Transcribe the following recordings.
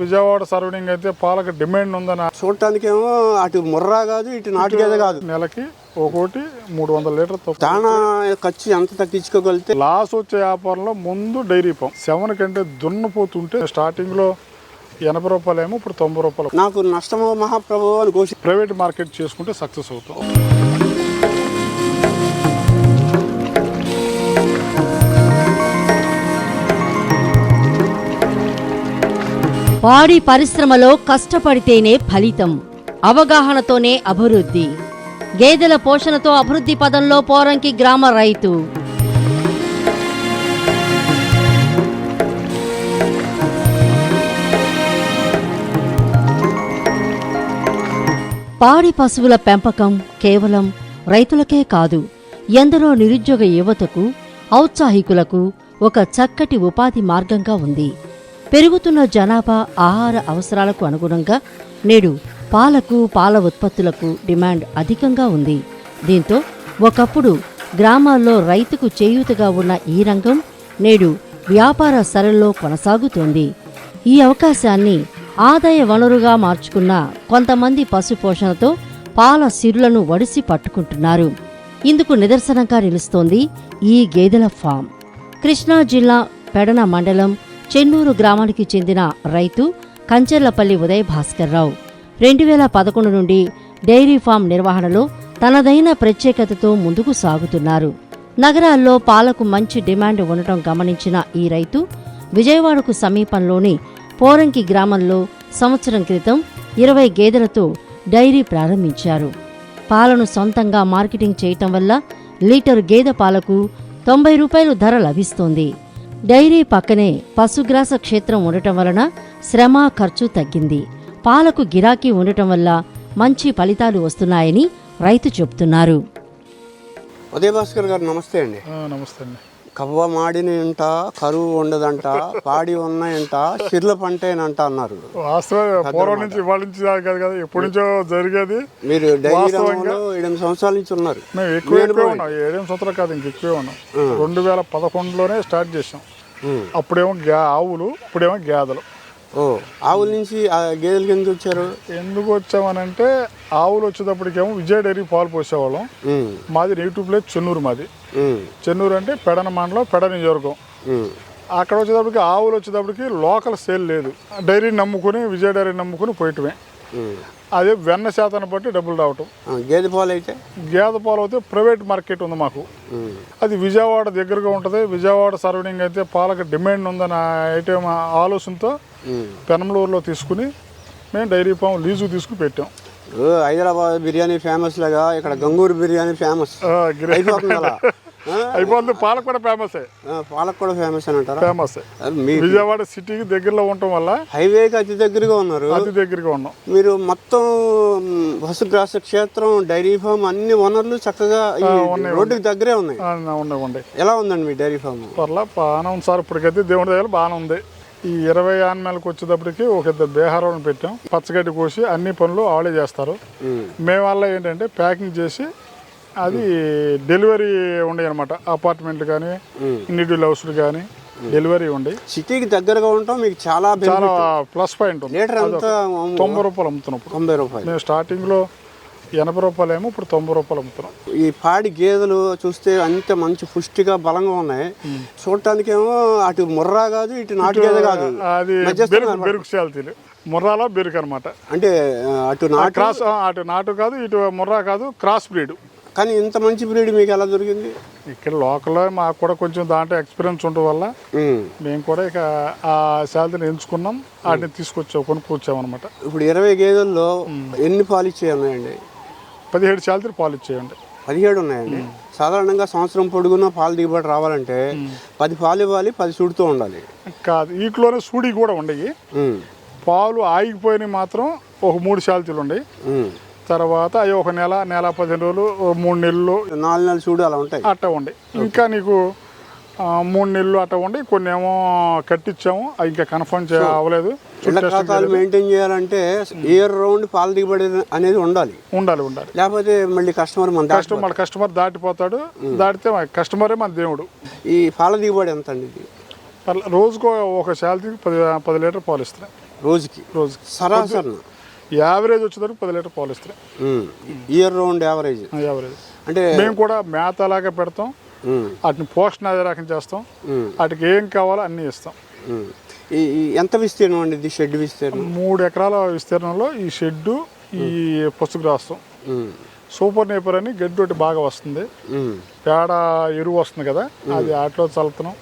Vijayawada surrounding అయితే పాలకు demand ఉందని చూడటానికేమో అటు ముర్రా కాదు ఇటు నాటుగేదే కాదు. నెలకి ఒక్కోటి మూడు వందల లీటర్ దానా ఖర్చు ఎంత తగ్గించుకోగలిగితే? లాస్ వచ్చే వ్యాపారంలో ముందు డైరీ పంప్ సెవెన్ కంటే దున్నపోతుంటే స్టార్టింగ్లో ఎనభై రూపాయలు ఏమో ఇప్పుడు తొంభై రూపాయలు. నాకు నష్టమో మహాప్రభు అని ప్రైవేట్ మార్కెట్ చేసుకుంటే సక్సెస్ అవుతాం. పాడి పరిశ్రమలో కష్టపడితేనే ఫలితం. అవగాహనతోనే అభివృద్ధి. గేదెల పోషణతో అభివృద్ధి పదంలో పోరంకి గ్రామ రైతు. పాడి పశువుల పెంపకం కేవలం రైతులకే కాదు ఎందరో నిరుద్యోగ యువతకు ఔత్సాహికులకు ఒక చక్కటి ఉపాధి మార్గంగా ఉంది. పెరుగుతున్న జనాభా ఆహార అవసరాలకు అనుగుణంగా నేడు పాలకు పాల ఉత్పత్తులకు డిమాండ్ అధికంగా ఉంది. దీంతో ఒకప్పుడు గ్రామాల్లో రైతుకు చేయూతగా ఉన్న ఈ రంగం నేడు వ్యాపార సరళలో కొనసాగుతోంది. ఈ అవకాశాన్ని ఆదాయ వనరుగా మార్చుకున్న కొంతమంది పశు పోషణతో పాల సిరులను వడిసి పట్టుకుంటున్నారు. ఇందుకు నిదర్శనంగా నిలుస్తోంది ఈ గేదెల ఫామ్. కృష్ణా జిల్లా పెడన మండలం చెన్నూరు గ్రామానికి చెందిన రైతు కంచెర్లపల్లి ఉదయ్ భాస్కర్రావు రెండు వేల పదకొండు నుండి డైరీ ఫామ్ నిర్వహణలో తనదైన ప్రత్యేకతతో ముందుకు సాగుతున్నారు. నగరాల్లో పాలకు మంచి డిమాండ్ ఉండటం గమనించిన ఈ రైతు విజయవాడకు సమీపంలోని పోరంకి గ్రామంలో సంవత్సరం క్రితం ఇరవై గేదెలతో డైరీ ప్రారంభించారు. పాలను సొంతంగా మార్కెటింగ్ చేయటం వల్ల లీటరు గేదె పాలకు తొంభై రూపాయలు ధర లభిస్తోంది. డైరీ పక్కనే పశుగ్రాస క్షేత్రం ఉండటం వలన శ్రమ ఖర్చు తగ్గింది. పాలకు గిరాకీ ఉండటం వల్ల మంచి ఫలితాలు వస్తున్నాయని రైతు చెబుతున్నారు. ఉదయ భాస్కర్ గారు నమస్తే అండి. ఆ, నమస్తే అండి. కవ్వ మాడిన ఇంట కరువు ఉండదంట పాడి ఉన్నాయంట సిర్ల పంటేనంట అన్నారు. పూర్వం నుంచి ఇవాళ నుంచి కాదు ఎప్పటి నుంచో జరిగేది మీరు డైరీ ఎనిమిది సంవత్సరాల నుంచి ఉన్నారు. మేము ఎక్కువ ఎక్కువే ఉన్నాం. ఏడేం సంవత్సరాలు కాదు ఇంక ఎక్కువే ఉన్నాం. రెండు వేల పదకొండులోనే స్టార్ట్ చేసాం. అప్పుడేమో గా ఆవులు ఇప్పుడేమో గేదెలు ఓ ఆవుల నుంచి ఆ గేదెలకి ఎందుకు వచ్చారు? ఎందుకు వచ్చామనంటే ఆవులు వచ్చేటప్పటికేమో విజయ డైరీ పాలు పోసేవాళ్ళం. మాది నేటివ్ ప్లేస్ చెన్నూరు మాది. చెన్నూరు అంటే పెడన మండలం పెడ నియోజకవర్గం. అక్కడ వచ్చేటప్పటికి ఆవులు వచ్చేటప్పటికి లోకల్ సేల్ లేదు. డైరీ నమ్ముకుని విజయ డైరీ నమ్ముకుని పోయటమే. అదే వెన్న శాతాన్ని బట్టి డబ్బులు రావటం. గేదె పాలు అయితే? గేదె పాలు అయితే ప్రైవేట్ మార్కెట్ ఉంది మాకు. అది విజయవాడ దగ్గరగా ఉంటుంది. విజయవాడ సరౌండింగ్ అయితే పాలకు డిమాండ్ ఉందన్న ఐటమ్ ఆలోచనతో ఉమ్. పెనమలూరులో తీసుకుని మేము డైరీ ఫామ్ లీజు తీసుకుని పెట్టాం. హైదరాబాద్ బిర్యానీ ఫేమస్ లాగా ఇక్కడ గంగూరు బిర్యానీ ఫేమస్. అయిపోతుంది పాలకు కూడా ఫేమస్. పాలకు కూడా ఫేమస్ అని అంటారా? ఫేమస్. విజయవాడ సిటీకి దగ్గరలో ఉండటం వల్ల హైవేకి అతి దగ్గరగా ఉన్నారు. అతి దగ్గరగా ఉన్నాం. మీరు మొత్తం పశుగ్రాస క్షేత్రం డైరీ ఫామ్ అన్ని వనరులు చక్కగా రోడ్డుకి దగ్గరే ఉన్నాయి. ఎలా ఉందండి మీ డైరీ ఫామ్? పర్లా బాగానే ఉంది సార్. ఇప్పటికైతే దేవుడి దగ్గర బాగానే ఉంది. ఈ ఇరవై ఆన్మేలకు వచ్చేటప్పటికి ఒక ఇద్దరు బేహారాలను పెట్టాం. పచ్చగడ్డి కోసి అన్ని పనులు ఆవిడే చేస్తారు. మేము. వల్ల ఏంటంటే ప్యాకింగ్ చేసి అది డెలివరీ ఉండే అనమాట అపార్ట్మెంట్లు కానీ ఇండివిజువల్ హౌస్లు కానీ డెలివరీ ఉండి సిటీకి దగ్గరగా ఉంటాం మీకు చాలా చాలా ప్లస్ పాయింట్ ఉంది తొంభై రూపాయలు అమ్ముతున్నప్పుడు. తొంభై రూపాయలు. మేము స్టార్టింగ్లో ఎనభై రూపాయలు ఏమో ఇప్పుడు తొంభై రూపాయలు అమ్ముతున్నాం. ఈ పాడి గేదెలు చూస్తే అంత మంచి పుష్టిగా బలంగా ఉన్నాయి. చూడటానికేమో అటు ముర్రా కాదు ఇటు నాటు గేదె కాదు. అది బెరుకు శాలతీలు ముర్రాలో బెరుకు అనమాట అంటే అటు నాటు క్రాస్ అటు నాటు కాదు ఇటు ముర్రా కాదు క్రాస్ బ్రీడ్. కానీ ఇంత మంచి బ్రీడ్ మీకు ఎలా దొరికింది? ఇక్కడ లోకల్లో మాకు కూడా కొంచెం దాంట్లో ఎక్స్పీరియన్స్ ఉండడం వల్ల. మేము. కూడా ఇక ఆ శాలరీని ఎంచుకున్నాం వాటిని తీసుకొచ్చాం కొనుక్కొచ్చామన్నమాట ఇప్పుడు ఇరవై గేదెల్లో ఎన్ని పాలు ఇచ్చేవి ఉన్నాయండి? పదిహేడు శాలరీ పాలు ఇచ్చేయండి. పదిహేడు ఉన్నాయండి. సాధారణంగా సంవత్సరం పొడుగున పాలు దిగుబడి రావాలంటే పది పాలు ఇవ్వాలి పది సుడుతూ ఉండాలి. కాదు వీటిలోనే సూడి కూడా ఉండయి. పాలు ఆగిపోయినవి మాత్రం ఒక మూడు ఉండయి. ఉమ్. తర్వాత అవి ఒక నెల నెల పదిహేను రోజులు మూడు నెలలు. నాలుగు నెలలు చూడు అలా ఉంటాయి. అట్ట ఉండి ఇంకా నీకు మూడు నెలలు అట్ట ఉండి కొన్ని ఏమో కట్టించాము అవి ఇంకా కన్ఫర్మ్ అవ్వలేదు. ఖాతాలు మెయింటైన్ చేయాలంటే ఇయర్ రౌండ్ పాలు దిగుబడి అనేది ఉండాలి. ఉండాలి ఉండాలి. లేకపోతే మళ్ళీ కస్టమర్ మన కస్టమర్ కస్టమర్ దాటిపోతాడు. దాటితే కస్టమరే మన దేవుడు. ఈ పాల దిగుబడి ఎంత అండి ఇది? రోజుకో ఒక శాలరీకి పది పది లీటర్ పాలు ఇస్తున్నాయి. రోజుకి? రోజుకి. సరాసరి. యావరేజ్ వచ్చేసరికి పది లీటర్ పాలు ఇస్తాయి ఇయర్ రౌండ్ యావరేజ్. యావరేజ్. అంటే మేము కూడా మేత అలాగే పెడతాం. వాటిని పోషణ అదే రకం చేస్తాం వాటికి ఏం కావాలో అన్నీ ఇస్తాం. ఎంత విస్తీర్ణం అండి ఇది షెడ్ విస్తీర్ణం? మూడు ఎకరాల విస్తీర్ణంలో ఈ షెడ్డు ఈ పసుపు రాస్తాం. సూపర్ నేపర్ అని గడ్డి ఒకటి బాగా వస్తుంది. పేడ ఎరువు వస్తుంది కదా అది ఆటలో చల్లుతున్నాం.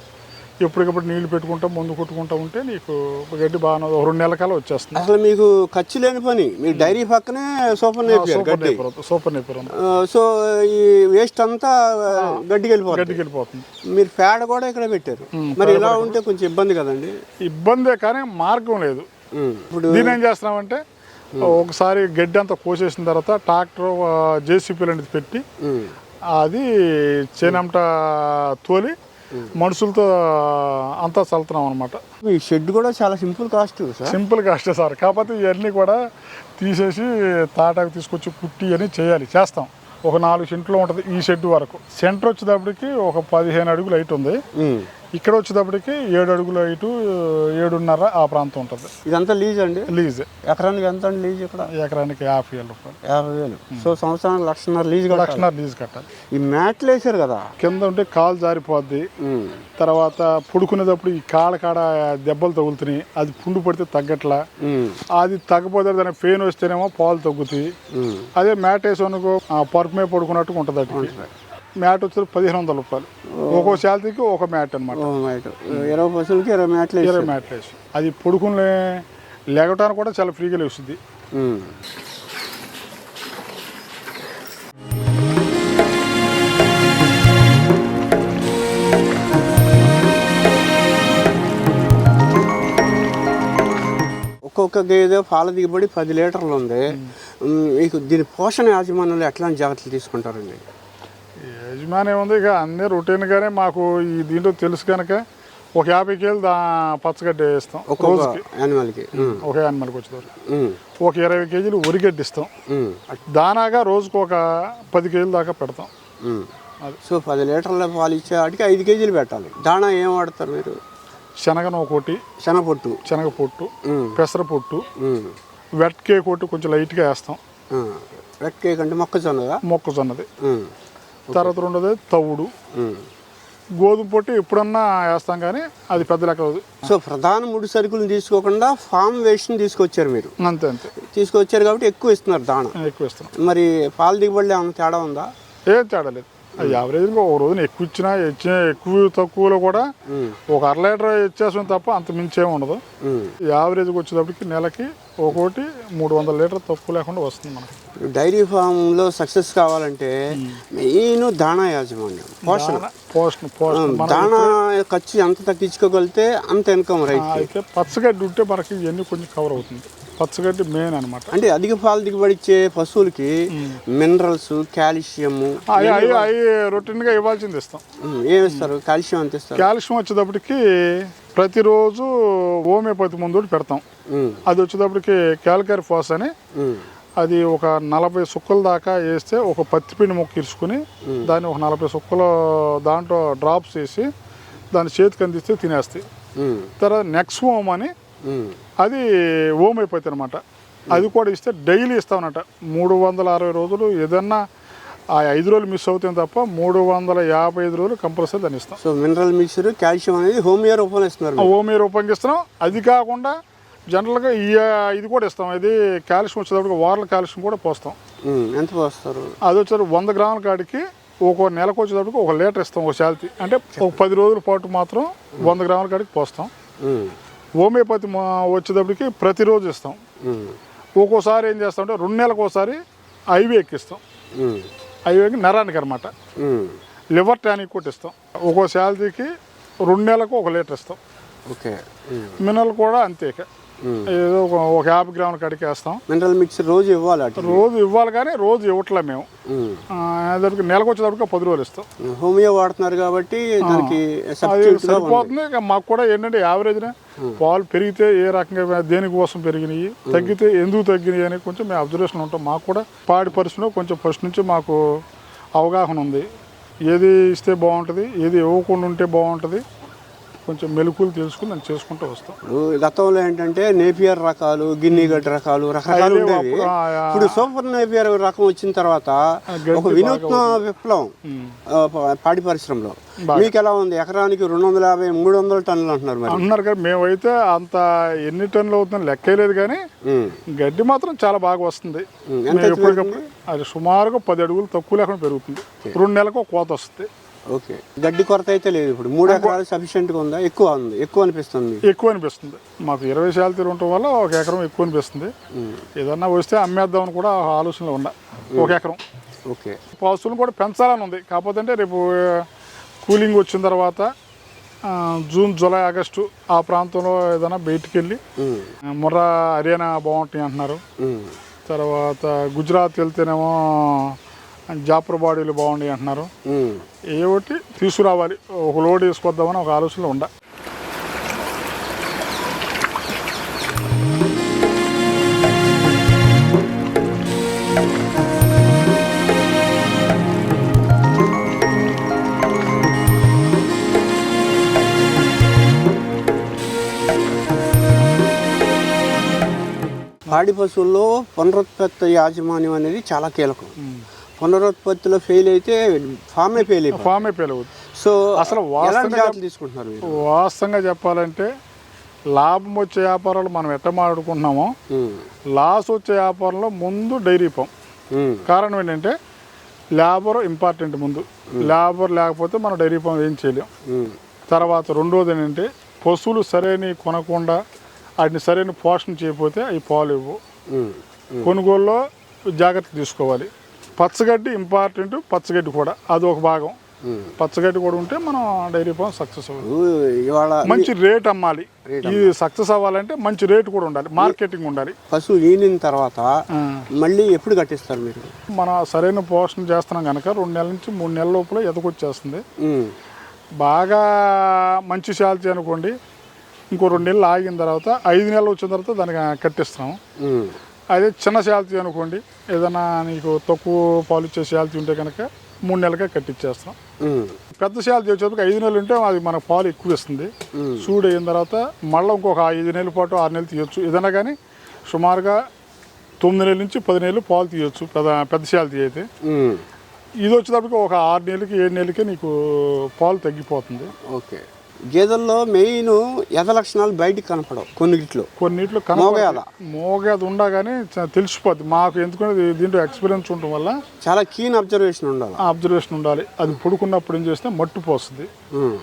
ఎప్పటికప్పుడు నీళ్ళు పెట్టుకుంటాం ముందు కొట్టుకుంటా ఉంటే నీకు గడ్డి బాగా రెండు నెలల కాలం వచ్చేస్తుంది. అసలు మీకు ఖర్చు లేని పని. మీ డైరీ పక్కనే సూపర్ గడ్డి. నేపర్ ఉంది. సూపర్ నేపర్ సో ఈ వేస్ట్ అంతా గడ్డికి వెళ్ళిపోతుంది. గడ్డికి వెళ్ళిపోతుంది. మీరు పేడ కూడా ఇక్కడ పెట్టారు. మరి ఇలా ఉంటే కొంచెం ఇబ్బంది కదండి. ఇబ్బందే కానీ మార్గం లేదు. ఇప్పుడు దీని ఏం చేస్తున్నామంటే ఒకసారి గడ్డి అంతా కోసేసిన తర్వాత ట్రాక్టర్ జేసీపీలు అనేది పెట్టి అది చేనంట తోలి మనుషులతో అంతా చల్లుతున్నాం అనమాట ఈ షెడ్ కూడా చాలా సింపుల్ కాస్ట్ సింపుల్ కాస్టే సార్. కాకపోతే ఇవన్నీ కూడా తీసేసి తాటాకు తీసుకొచ్చి కుట్టి అని చేయాలి. చేస్తాం. ఒక నాలుగు సెంట్లు ఉంటుంది ఈ షెడ్ వరకు. సెంటర్ వచ్చేటప్పటికి ఒక పదిహేను అడుగులు హైట్ ఉంది. ఇక్కడ వచ్చేటప్పటికి ఏడు అడుగుల హైటు ఏడున్నర ఆ ప్రాంతం ఉంటుంది. ఇదంతా లీజ్ అండి? లీజ్. ఎకరానికి ఎంత అండి లీజ్ ఇక్కడ? ఎకరానికి యాభై వేల రూపాయలు. యాభై వేలు. సో సంవత్సరానికి లక్షన్నర లీజ్ లక్షన్నర లీజ్ కట్టాలి. ఈ మ్యాట్లు వేసారు కదా? కింద ఉంటే కాలు జారిపోద్ది. తర్వాత పుడుకునేటప్పుడు ఈ కాళ్ళ కాడ దెబ్బలు తగులుతున్నాయి. అది పుండు పడితే తగ్గట్లా. అది తగ్గపోతే దానికి పెయిన్ వస్తేనేమో పాలు తగ్గుతాయి. అదే మ్యాట్ వేసి అనుకో పరుపు మీద పడుకున్నట్టుగా ఉంటుంది. మ్యాట్ వచ్చి పదిహేను వందల రూపాయలు. ఒక్కో శాలరీకి ఒక మ్యాట్ అనమాట ఇరవై పశువులకి ఇరవై మ్యాట్లు ఇరవై మ్యాట్లు వేసి అది పడుకుని లేగటానికి కూడా చాలా ఫ్రీగా లేస్తుంది. ఒక్కొక్క గేదె పాల దిగుబడి పది లీటర్లు ఉంది. మీకు దీని పోషణ యాజమాన్యంలో ఎట్లాంటి జాగ్రత్తలు తీసుకుంటారండి? యజమాని ఉంది ఇక అన్ని రొటీన్గానే మాకు ఈ దీంట్లో తెలుసు కనుక ఒక యాభై కేలు దా పచ్చగడ్డి వేస్తాం ఒక్కొక్క రోజుకి. యానిమల్కి. ఒక యానిమల్కి వచ్చేదారు ఒక ఇరవై కేజీలు వరిగడ్డి ఇస్తాం దానాగా రోజుకు ఒక పది కేజీల దాకా పెడతాం. సో పది లీటర్ల పాలు ఇచ్చే వాటికి ఐదు కేజీలు పెట్టాలి. దాణా ఏం వాడతారు మీరు? శనగను ఒకటి శనగపొట్టు. శనగ పొట్టు పెసర పొట్టు వెట్ కేక్ ఒకటి కొంచెం లైట్గా వేస్తాం. వెట్ కేక్ అంటే మొక్కజొన్నదా? మొక్కజొన్నది. తర్వాత రెండోది తవుడు. గోధుమ పొట్టు ఎప్పుడన్నా వేస్తాం కానీ అది పెద్ద లెక్క. సో ప్రధాన ముడి సరుకులను తీసుకోకుండా ఫామ్ వేస్ట్ని తీసుకొచ్చారు మీరు. అంతే అంతే. తీసుకొచ్చారు కాబట్టి ఎక్కువ ఇస్తున్నారు దాణా. ఎక్కువ ఇస్తున్నాం మరి పాల దిగుబడిలో ఏమైనా తేడా ఉందా? ఏం తేడా లేదు. యావరేజ్గా ఒక రోజున ఎక్కువ ఇచ్చినా ఇచ్చిన ఎక్కువ తక్కువలో కూడా ఒక అర లీటర్ ఇచ్చేసాం తప్ప అంత మించేం ఉండదు. యావరేజ్కి వచ్చేటప్పటికి నెలకి ఒక్కోటి మూడు వందల లీటర్ తక్కువ లేకుండా వస్తుంది మనకి. డైరీ ఫామ్లో సక్సెస్ కావాలంటే మెయిన్ దాణా యాజమాన్యం పోషణ పోషణ పోషణ దాణా ఖర్చు ఎంత తగ్గించుకోగలిగితే అంత ఇన్కమ్ రైట్ అయితే పచ్చగడ్డి ఉంటే మనకి ఇవన్నీ కొంచెం కవర్ అవుతుంది. పచ్చగడ్డి మెయిన్ అనమాట అంటే అధిక పాలు దిగుబడి ఇచ్చే పశువులకి మినరల్స్ కాల్షియం అవి అవి రొటీన్గా ఇవ్వాల్సింది ఇస్తాం. ఏమి ఇస్తారు? కాల్షియం ఎంత ఇస్తారు? కాల్షియం వచ్చేటప్పటికి ప్రతిరోజు హోమియోపతి మందు పెడతాం. అది వచ్చేటప్పటికి క్యాల్కరీ ఫాస్ అని అది ఒక నలభై సుక్కల దాకా వేస్తే ఒక పత్తి పిండి మొక్క ఇరుచుకుని దాన్ని ఒక నలభై సుక్కలు దాంట్లో డ్రాప్స్ వేసి దాన్ని చేతికి అందిస్తే తినేస్తాయి. తర్వాత నెక్స్ట్ హోమ్ అని అది హోమ్ అయిపోతుంది అనమాట అది కూడా ఇస్తే డైలీ ఇస్తామన్నట మూడు వందల అరవై రోజులు ఏదన్నా ఆ ఐదు రోజులు మిస్ అవుతాయి తప్ప మూడు వందల యాభై ఐదు రోజులు కంపల్సరీ దాన్ని ఇస్తాం. సో మినరల్ మిక్చర్ కాల్షియం అనేది హోమియో రూపంలో ఇస్తున్నారు. హోమియో రూపొందిస్తున్నాం అది కాకుండా జనరల్గా ఈ ఇది కూడా ఇస్తాం. ఇది కాల్షియం వచ్చేటప్పుడు వారల కాల్షియం కూడా పోస్తాం. ఎంత పోస్తారు? అది వచ్చేసరికి వంద గ్రాముల కాడికి ఒక నెలకు వచ్చేటప్పటికి ఒక లీటర్ ఇస్తాం ఒక శాలరీ అంటే ఒక పది రోజుల పాటు మాత్రం వంద గ్రాముల కాడికి పోస్తాం. హోమియోపతి మా- వచ్చేటప్పటికి ప్రతిరోజు ఇస్తాం. ఒక్కోసారి ఏం చేస్తామంటే రెండు నెలలకు ఒకసారి ఐవి ఎక్కిస్తాం. ఐవికి నరానికి అనమాట. లివర్ టానిక్ కూడా ఇస్తాం. ఒక్కో శాలరీకి రెండు నెలలకు ఒక లీటర్ ఇస్తాం. ఓకే. మినరల్ కూడా అంతే. ఏదో ఒక ఒక యాభై గ్రాముల కాడికి వేస్తాం మినరల్ మిక్చర్ రోజు ఇవ్వాలి అటు రోజు ఇవ్వాలి కానీ రోజు ఇవ్వట్లే మేము. దానికి నెలకు వచ్చేటప్పటికి పది రోజులు ఇస్తాం. హోమియో వాడుతున్నారు కాబట్టి దానికి. సరిపోతుంది. మాకు కూడా ఏంటంటే యావరేజ్నే పాలు పెరిగితే ఏ రకంగా దేనికోసం పెరిగినాయి తగ్గితే ఎందుకు తగ్గినాయి అని కొంచెం మేము అబ్జర్వేషన్ ఉంటాం. మాకు కూడా పాడి పరిశ్రమలో కొంచెం ఫస్ట్ నుంచి మాకు అవగాహన ఉంది. ఏది ఇస్తే బాగుంటుంది ఏది ఇవ్వకుండా ఉంటే బాగుంటుంది కొంచెం మెలకులు తెలుసుకుని నేను చేసుకుంటూ వస్తాం ఇప్పుడు గతంలో ఏంటంటే నేపియర్ రకాలు గిన్నీ గడ్డి రకాలు రకరకాలు ఉండేవి. ఇప్పుడు సూపర్ నేపియర్ రకం వచ్చిన తర్వాత ఒక వినూత్న విప్లవం పాడి పరిశ్రమలో. మీకు ఎలా ఉంది? ఎకరానికి రెండు వందల యాభై మూడు వందల టన్నులు అంటున్నారు మరి. అంటున్నారు కదా మేమైతే అంత ఎన్ని టన్నులు అవుతుందని లెక్కేలేదు కానీ. గడ్డి మాత్రం చాలా బాగా వస్తుంది. ఎప్పటికప్పుడు అది సుమారుగా పది అడుగులు తక్కువ లేకుండా పెరుగుతుంది. రెండు నెలలకు కోత వస్తుంది. ఓకే. గడ్డి కొరత అయితే లేదు ఇప్పుడు. మూడు ఎకరాలు సఫిషియెంట్గా ఉందా? ఎక్కువ ఉంది. ఎక్కువ అనిపిస్తుంది ఎక్కువ అనిపిస్తుంది. మాకు ఇరవై శాల తీరు ఉండటం వల్ల ఒక ఎకరం ఎక్కువ అనిపిస్తుంది. ఏదన్నా వస్తే అమ్మేద్దామని కూడా ఆలోచనలో ఉన్నా. ఒక ఎకరం. ఓకే. పశువులను కూడా పెంచాలని ఉంది. కాకపోతే అంటే రేపు కూలింగ్ వచ్చిన తర్వాత జూన్ జూలై ఆగస్టు ఆ ప్రాంతంలో ఏదైనా బయటికి వెళ్ళి. ముర్రా హర్యానా బాగుంటాయి అంటున్నారు. తర్వాత గుజరాత్ వెళ్తేనేమో జాపర్ బాడీలు బాగున్నాయి అంటున్నారు. ఏ ఒకటి తీసుకురావాలి. ఒక లోడ్ వేసుకొద్దామని ఒక ఆలోచనలో ఉండ. పాడి పశువుల్లో పునరుత్పత్తి యాజమాన్యం అనేది చాలా కీలకం. పునరుత్పత్తిలో ఫెయిల్ అయితే ఫామే ఫెయిల్ అయిపోతుంది. ఫామే పేలవద్దు సో అసలు తీసుకుంటున్నారు వాస్తవంగా చెప్పాలంటే లాభం వచ్చే వ్యాపారాలు మనం ఎట్ట మాట్లాడుకుంటున్నామో. లాస్ వచ్చే వ్యాపారంలో ముందు డైరీ ఉమ్. కారణం ఏంటంటే లేబర్ ఇంపార్టెంట్ ముందు. లేబర్ లేకపోతే మనం డైరీ పంప్ ఏం చేయలేం. తర్వాత రెండోది ఏంటంటే పశువులు సరైన కొనకుండా వాటిని సరైన పోషణ చేయకపోతే అవి పాలు ఇవ్వు ఉమ్. కొనుగోలులో జాగ్రత్త తీసుకోవాలి. పచ్చగడ్డి ఇంపార్టెంట్ పచ్చగడ్డి కూడా. అది ఒక భాగం. పచ్చగడ్డి కూడా ఉంటే మనం డైరీ ఫామ్ సక్సెస్ అవ్వాలి. మంచి రేట్ అమ్మాలి. ఇది సక్సెస్ అవ్వాలంటే మంచి రేట్ కూడా ఉండాలి. మార్కెటింగ్ ఉండాలి. పశువు ఈనిన తర్వాత. మళ్ళీ ఎప్పుడు కట్టిస్తారు మీరు? మనం సరైన పోషణ చేస్తున్నాం కనుక రెండు నెలల నుంచి మూడు నెలల లోపల ఎదకొచ్చేస్తుంది. బాగా మంచి శాలరీ అనుకోండి ఇంకో రెండు నెలలు ఆగిన తర్వాత ఐదు నెలలు వచ్చిన తర్వాత దానికి కట్టిస్తాం. అదే చిన్న శాలరీ అనుకోండి. ఏదైనా నీకు తక్కువ పాలు ఇచ్చే శాలరీ ఉంటే కనుక మూడు నెలలకే కట్టించేస్తాం ఉమ్. పెద్ద శాలరీ వచ్చేప్పటికి ఐదు నెలలు ఉంటే అది మనకు పాలు ఎక్కువ ఇస్తుంది. సూడు అయిన తర్వాత మళ్ళీ ఇంకొక ఐదు నెలల పాటు ఆరు నెలలు తీయొచ్చు. ఏదైనా కానీ సుమారుగా తొమ్మిది నెలల నుంచి పది నెలలు పాలు తీయొచ్చు. పెద్ద పెద్ద శాలరీ అయితే. ఇది వచ్చేటప్పటికి ఒక ఆరు నెలలకి ఏడు నెలలకి నీకు పాలు తగ్గిపోతుంది. ఓకే. గేదెల్లో మెయిన్ ఎద లక్షణాలు బయటికి కనపడవు కొన్నిట్లో. కొన్నిట్లో మోగేద. మోగేది ఉండగానే తెలిసిపోద్ది. మాకు ఎందుకంటే దీంట్లో ఎక్స్పీరియన్స్ ఉండటం వల్ల చాలా కీన్ అబ్జర్వేషన్ ఉండాలి. అబ్జర్వేషన్ ఉండాలి. అది పుడుకున్నప్పుడు ఏం చేస్తే మట్టు పోస్తుంది.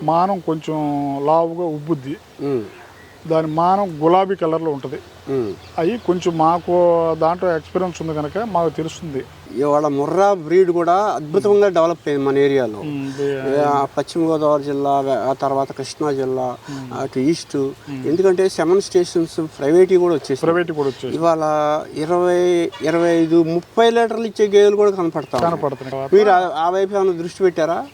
మానం కొంచెం లావుగా ఉబ్బుద్ది. దాని మానం గులాబీ కలర్లో ఉంటుంది. అవి కొంచెం మాకు దాంట్లో ఎక్స్పీరియన్స్ ఉంది కనుక మాకు తెలుస్తుంది. ఇవాళ ముర్రా బ్రీడ్ కూడా అద్భుతంగా డెవలప్ అయింది మన ఏరియాలో. పశ్చిమ గోదావరి జిల్లా ఆ తర్వాత కృష్ణా జిల్లా అటు ఈస్ట్. ఎందుకంటే సెవెన్ స్టేషన్స్ ప్రైవేట్ కూడా వచ్చేసి ప్రైవేట్ కూడా వచ్చేసి ఇవాళ ఇరవై ఇరవై ఐదు ముప్పై లీటర్లు ఇచ్చే గేదెలు కూడా కనపడతాం కనపడుతున్నాయి. మీరు ఆ- ఆ వైపు ఏమైనా దృష్టి పెట్టారా?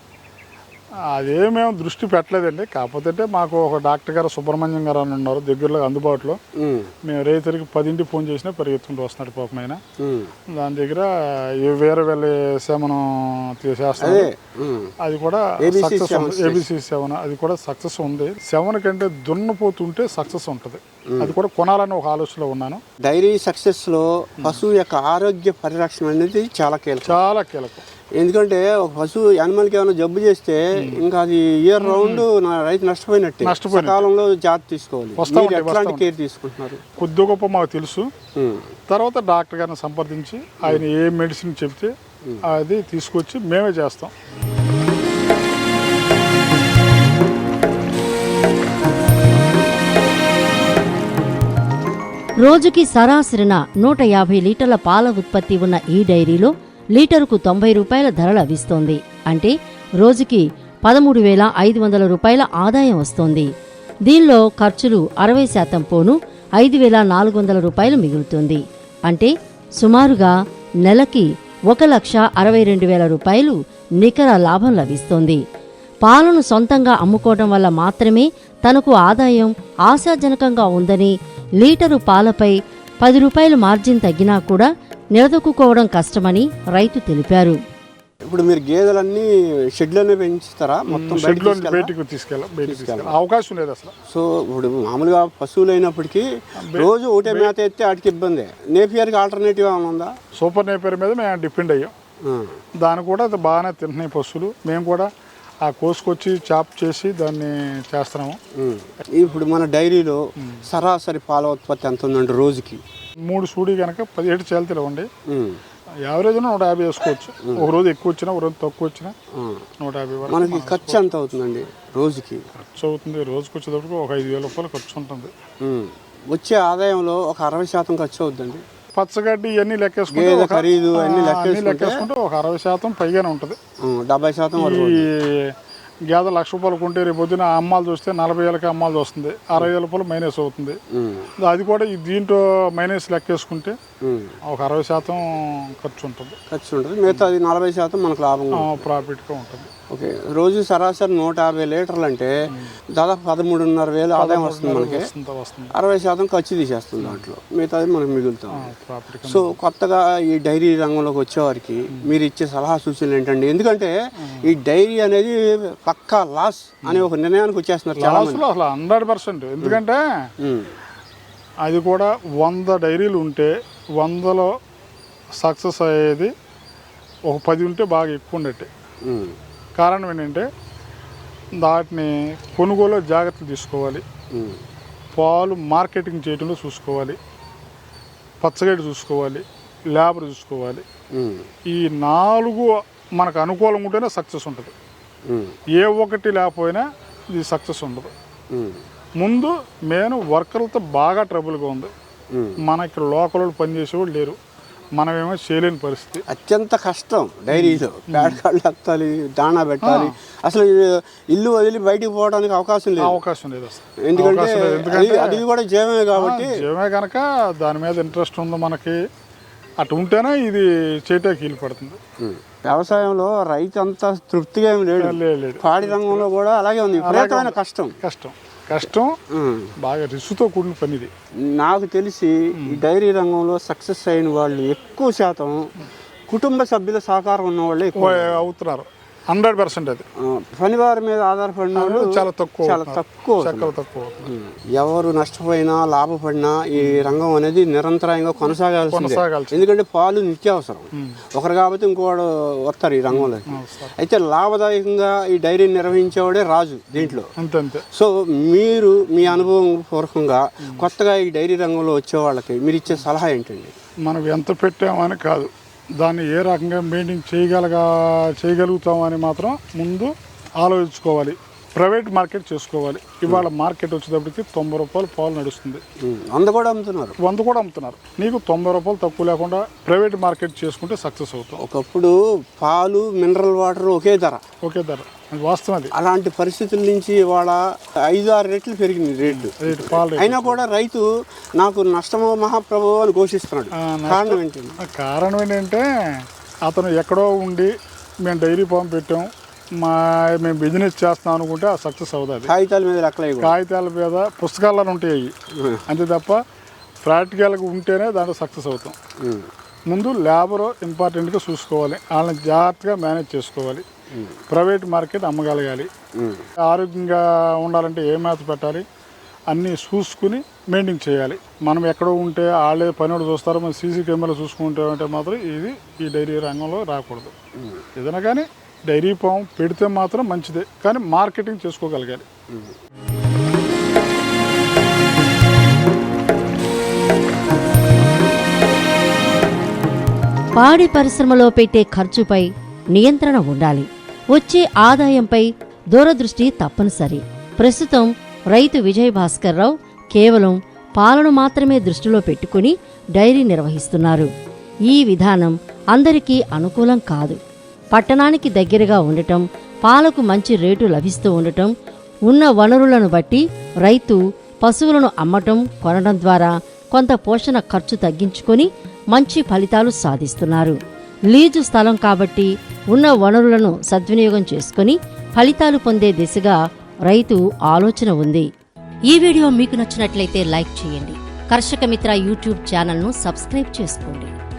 అదేమేం దృష్టి పెట్టలేదండి. కాకపోతే మాకు ఒక డాక్టర్ గారు సుబ్రహ్మణ్యం గారు అని ఉన్నారు దగ్గరలో అందుబాటులో. మేము రైతులకి పదింటి ఫోన్ చేసినా పరిగెత్తుకుంటూ వస్తున్నాడు పాపం ఆయన. దాని దగ్గర వేరే వెళ్ళి శమనం చేస్తాడు. అదే. కూడా సక్సెస్ ఏబిసి సెవెన్ అది కూడా సక్సెస్ ఉంది. సెవెన్ కంటే దున్నపోతుంటే సక్సెస్ ఉంటుంది. అది కూడా కొనాలని ఒక ఆలోచనలో ఉన్నాను. డైరీ సక్సెస్లో పశువు యొక్క ఆరోగ్య పరిరక్షణ అనేది చాలా కీలకం. చాలా కీలకం. ఎందుకంటే ఒక పశువు యానిమల్కి ఏమైనా జబ్బు చేస్తే ఇంకా అది ఇయర్ రౌండ్ నా రైతు నష్టపోయినట్టే. సకాలంలో జాగ్రత్త తీసుకోవాలి. ఎట్లాంటి కేర్ తీసుకుంటున్నారు? కొద్ది గొప్ప మాకు తెలుసు. ఉమ్, తర్వాత డాక్టర్ గారిని సంప్రదించి ఆయన ఏ మెడిసిన్ చెప్తే అది తీసుకొచ్చి మేమే చేస్తాం. రోజుకి సరాసరిన నూట యాభై లీటర్ల పాల ఉత్పత్తి ఉన్న ఈ డైరీలో లీటరుకు తొంభై రూపాయల ధర లభిస్తోంది అంటే రోజుకి పదమూడు వేల ఐదు వందల రూపాయల ఆదాయం వస్తోంది. దీనిలో ఖర్చులు అరవై శాతం పోను ఐదు వేల నాలుగు వందల రూపాయలు మిగులుతుంది. అంటే సుమారుగా నెలకి ఒక లక్ష అరవై రెండు వేల రూపాయలు నికర లాభం లభిస్తోంది. పాలను సొంతంగా అమ్ముకోవడం వల్ల మాత్రమే తనకు ఆదాయం ఆశాజనకంగా ఉందని లీటరు పాలపై పది రూపాయలు మార్జిన్ తగ్గినా కూడా నిలదొక్కుకోవడం కష్టమని రైతు తెలిపారు. ఇప్పుడు మీరు గేదెలన్నీ షెడ్లోనే పెంచుతారా? మొత్తం షెడ్లో? బయటికి తీసుకెళ్ళాం బయటికి తీసుకెళ్ళాం అవకాశం లేదు అసలు. సో ఇప్పుడు మామూలుగా పశువులు అయినప్పటికీ రోజు ఒకటే మేత ఎత్తే వాటికి ఇబ్బంది. నేపియర్కి ఆల్టర్నేటివ్ ఏమైనా ఉందా? సూపర్ నేపర్ మీద మేము డిపెండ్ అయ్యాం. ఆ. దాన్ని కూడా అది బాగానే తింటున్నాయి పశువులు. మేము కూడా ఆ కోసుకొచ్చి చాప్ చేసి దాన్ని చేస్తున్నాము. ఇప్పుడు మన డైరీలో సరాసరి పాల ఉత్పత్తి ఎంత ఉందండి రోజుకి? మూడు సూడి కనుక పదిహేడు చేలతలు ఉమ్. యావరేజ్ నూట యాభై వేసుకోవచ్చు. ఒక రోజు ఎక్కువ వచ్చినా ఒక రోజు తక్కువ వచ్చినా. నూట యాభై వరకు మనకి ఖర్చు ఎంత అవుతుందండి రోజుకి? ఖర్చు అవుతుంది రోజుకి వచ్చేటప్పుడు ఒక ఐదు వేల రూపాయలు ఖర్చు ఉంటుంది. వచ్చే ఆదాయంలో ఒక అరవై శాతం ఖర్చు అవుతుందండి. పచ్చగడ్డి ఇవన్నీ లెక్కేసుకుంటే ఖరీదు అన్ని లెక్కేసుకుంటే లెక్కేసుకుంటే ఒక అరవై శాతం పైగానే ఉంటుంది. డెబ్బై శాతం వరకు ఈ గేదె లక్ష రూపాయలు కొంటే రేపు పొద్దున అమ్మాలు చూస్తే నలభై వేలకి అమ్మాలు వస్తుంది అరవై వేల రూపాయలు మైనస్ అవుతుంది. అది కూడా ఈ దీంట్లో మైనస్ లెక్కేసుకుంటే. ఒక అరవై శాతం ఖర్చు ఉంటుంది ఖర్చు ఉంటుంది మిగతా అది నలభై శాతం మనకు ఉంటుంది. ప్రాఫిట్గా ఉంటుంది ఓకే. రోజు సరాసరి నూట యాభై లీటర్లు అంటే దాదాపు పదమూడున్నర వేలు ఆదాయం వస్తుంది మనకి. అరవై శాతం ఖర్చు తీసేస్తుంది దాంట్లో. మిగతాది మనకు మిగులుతాం సో కొత్తగా ఈ డైరీ రంగంలోకి వచ్చేవారికి మీరు ఇచ్చే సలహా సూచనలు ఏంటండి? ఎందుకంటే ఈ డైరీ అనేది పక్కా లాస్ అనే ఒక నిర్ణయానికి వచ్చేస్తున్నారు చాలా అసలు హండ్రెడ్ పర్సెంట్ ఎందుకంటే అది కూడా వంద డైరీలు ఉంటే వందలో సక్సెస్ అయ్యేది ఒక పది ఉంటే బాగా ఎక్కువ ఉండేటి ఉమ్, కారణం ఏంటంటే వాటిని కొనుగోలు జాగ్రత్తలు తీసుకోవాలి. పాలు మార్కెటింగ్ చేయడంలో చూసుకోవాలి. పచ్చగడ్డి చూసుకోవాలి. లేబర్ చూసుకోవాలి. ఈ నాలుగు మనకు అనుకూలంగా ఉంటేనే సక్సెస్ ఉంటుంది. ఏ ఒకటి లేకపోయినా ఇది సక్సెస్ ఉండదు. ముందు మెయిన్ వర్కర్లతో బాగా ట్రబుల్గా ఉంది. ఉమ్. మనకి లోకల్ వాళ్ళు పనిచేసేవాళ్ళు లేరు. మనమేమో చేయలేని పరిస్థితి. అత్యంత కష్టం. డైరీలో పేడకాళ్ళు ఎత్తాలి దాణా పెట్టాలి. అసలు ఇల్లు వదిలి బయటికి పోవడానికి అవకాశం లేదు. అవకాశం లేదు అసలు. ఎందుకంటే. అది కూడా జీవమే కాబట్టి జీవమే కనుక దాని మీద ఇంట్రెస్ట్ ఉంది మనకి. అటు ఉంటేనే ఇది చేయటానికి వీలు పడుతుంది. వ్యవసాయంలో రైతు అంత తృప్తిగా ఏమి లేడు. లేదు పాడి రంగంలో కూడా అలాగే ఉంది. విపరీతమైన కష్టం. కష్టం. కష్టం. బాగా రిస్క్తో కూడిన పని ఇది నాకు తెలిసి ఈ డైరీ రంగంలో సక్సెస్ అయిన వాళ్ళు ఎక్కువ శాతం కుటుంబ సభ్యుల సహకారం ఉన్న వాళ్ళే ఎక్కువ అవుతున్నారు. హండ్రెడ్ పర్సెంట్ అది. పనివారి మీద ఆధారపడిన వాళ్ళు చాలా తక్కువ చాలా. తక్కువ చక్కగా తక్కువ. ఎవరు నష్టపోయినా లాభపడినా ఈ రంగం అనేది నిరంతరాయంగా కొనసాగాల్సిందే. ఎందుకంటే పాలు నిత్యావసరం. ఒకరు కాబట్టి ఇంకోవాడు వస్తారు ఈ వస్తారు. అయితే లాభదాయకంగా ఈ డైరీ నిర్వహించేవాడే రాజు దీంట్లో. సో మీరు మీ అనుభవం పూర్వకంగా కొత్తగా ఈ డైరీ రంగంలో వచ్చే వాళ్ళకి మీరు ఇచ్చే సలహా ఏంటండి? మనం ఎంత పెట్టామని కాదు. దాన్ని ఏ రకంగా మెయింటైన్ చేయగలగా చేయగలుగుతామని మాత్రం ముందు ఆలోచించుకోవాలి. ప్రైవేట్ మార్కెట్ చేసుకోవాలి. ఇవాళ మార్కెట్ వచ్చేటప్పటికి తొంభై రూపాయలు పాలు నడుస్తుంది. వంద కూడా అమ్ముతున్నారు. వంద కూడా అమ్ముతున్నారు. నీకు తొంభై రూపాయలు తక్కువ లేకుండా ప్రైవేట్ మార్కెట్ చేసుకుంటే సక్సెస్ అవుతాం ఒకప్పుడు పాలు మినరల్ వాటర్ ఒకే ధర. ఓకే ధర. వాస్తవం అది. అలాంటి పరిస్థితుల నుంచి ఇవాళ ఐదు ఆరు రెట్లు పెరిగింది రేట్లు. రేటు పాలు. అయినా కూడా రైతు నాకు నష్టమో మహాప్రభు అని ఘోషిస్తున్నాడు. కారణం ఏంటండి ఆ కారణం ఏంటంటే అతను ఎక్కడో ఉండి మేము డైరీ ఫామ్ పెట్టాం. మా మేము బిజినెస్ చేస్తాం అనుకుంటే ఆ సక్సెస్ అవుతుంది కాగితాల మీద. కాగితాల మీద పుస్తకాల్లో ఉంటాయి అంతే తప్ప ప్రాక్టికల్గా ఉంటేనే దాంట్లో సక్సెస్ అవుతాం. ముందు లేబర్ ఇంపార్టెంట్గా చూసుకోవాలి. వాళ్ళని జాగ్రత్తగా మేనేజ్ చేసుకోవాలి. ప్రైవేట్ మార్కెట్ అమ్మగలగాలి. ఆరోగ్యంగా ఉండాలంటే ఏ మేత పెట్టాలి? అన్నీ చూసుకుని మెయింటైన్ చేయాలి. మనం ఎక్కడో ఉంటే వాళ్ళే పని చూస్తారు. మనం సీసీ కెమెరా చూసుకుంటే మాత్రం ఇది ఈ డైరీ రంగంలో రాకూడదు. ఏదైనా కానీ డైరీ ఫామ్ పెడితే మాత్రం మంచిదే కానీ మార్కెటింగ్ చేసుకోగలగాలి. పాడి పరిశ్రమలో పెట్టే ఖర్చుపై నియంత్రణ ఉండాలి. వచ్చే ఆదాయంపై దూరదృష్టి తప్పనిసరి. ప్రస్తుతం రైతు విజయ్ భాస్కర్రావు కేవలం పాలను మాత్రమే దృష్టిలో పెట్టుకుని డైరీ నిర్వహిస్తున్నారు. ఈ విధానం అందరికీ అనుకూలం కాదు. పట్టణానికి దగ్గరగా ఉండటం పాలకు మంచి రేటు లభిస్తూ ఉండటం ఉన్న వనరులను బట్టి రైతు పశువులను అమ్మటం కొనడం ద్వారా కొంత పోషణ ఖర్చు తగ్గించుకొని మంచి ఫలితాలు సాధిస్తున్నారు. లీజు స్థలం కాబట్టి ఉన్న వనరులను సద్వినియోగం చేసుకుని ఫలితాలు పొందే దిశగా రైతు ఆలోచన ఉంది. ఈ వీడియో మీకు నచ్చినట్లయితే లైక్ చేయండి. కర్షక మిత్ర యూట్యూబ్ ఛానల్ను సబ్స్క్రైబ్ చేసుకోండి.